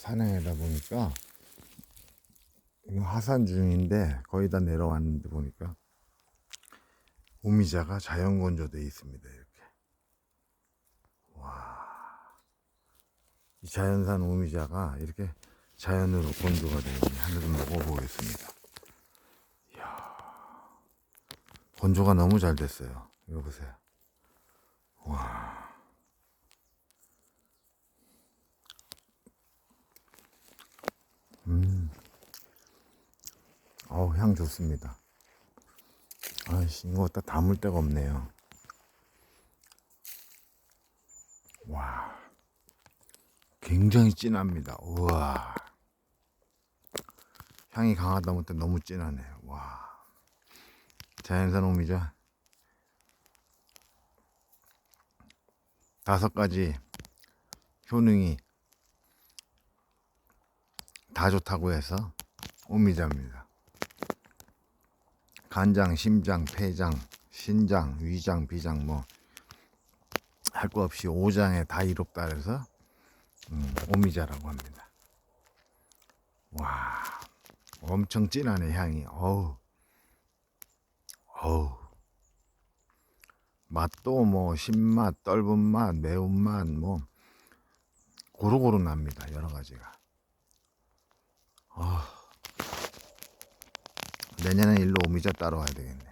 산행하다 보니까 하산 중인데 거의 다 내려왔는데 보니까 오미자가 자연 건조되어 있습니다. 이렇게 와, 이 자연산 오미자가 이렇게 자연으로 건조가 되어 있네. 하늘을 먹어보겠습니다. 이야, 건조가 너무 잘 됐어요. 이거 보세요. 와. 어우, 향 좋습니다. 아이씨, 이거 갖다 담을 데가 없네요. 와. 굉장히 진합니다. 우와. 향이 강하다 못해 너무 진하네요. 와. 자연산 오미자. 다섯 가지 효능이 다 좋다고 해서 오미자입니다. 간장, 심장, 폐장, 신장, 위장, 비장 뭐 할 거 없이 오장에 다 이롭다 그래서 음, 오미자라고 합니다. 와, 엄청 진하네 향이. 어우, 어우. 맛도 뭐 신맛, 떫은 맛, 매운맛 뭐 고루고루 납니다. 여러 가지가. 내년에 일로 오미자 따러 와야 되겠네.